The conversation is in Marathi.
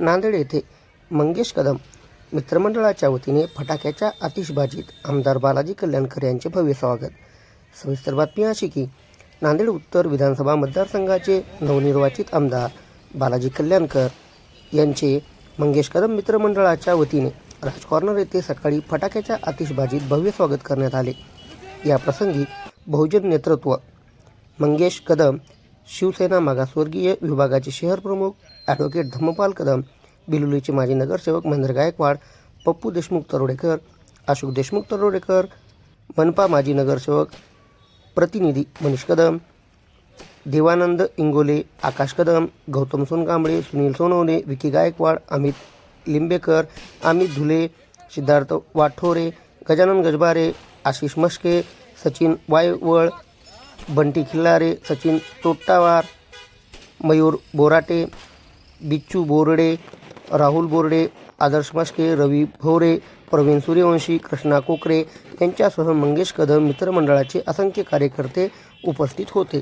नांदेड येथे मंगेश कदम मित्रमंडळाच्या वतीने फटाक्याच्या आतिषबाजीत आमदार बालाजी कल्याणकर यांचे भव्य स्वागत. सविस्तर बातमी अशी की नांदेड उत्तर विधानसभा मतदारसंघाचे नवनिर्वाचित आमदार बालाजी कल्याणकर यांचे मंगेश कदम मित्रमंडळाच्या वतीने राजकॉर्नर येथे सकाळी फटाक्याच्या आतिषबाजीत भव्य स्वागत करण्यात आले. या प्रसंगी बहुजन नेतृत्व मंगेश कदम शिवसेना मागासवर्गीय विभागाचे शहर प्रमुख ॲडव्होकेट धम्मपाल कदम बिलोलीचे माजी नगरसेवक महेंद्र गायकवाड पप्पू देशमुख तरोडेकर अशोक देशमुख तरोडेकर मनपा माजी नगरसेवक प्रतिनिधी मनीष कदम देवानंद इंगोले आकाश कदम गौतम सोनकांबळे सुनील सोनवणे विकी गायकवाड अमित लिंबेकर अमित धुले सिद्धार्थ वाठोरे गजानन गजबारे आशिष मस्के सचिन वायवळ बंटी खिल्लारे सचिन तोट्टावार मयूर बोराटे बिच्चू बोरडे राहुल बोरडे आदर्श मस्के रवी भोरे प्रवीण सूर्यवंशी कृष्णा कोकरे यांच्यासह मंगेश कदम मित्रमंडळाचे असंख्य कार्यकर्ते उपस्थित होते.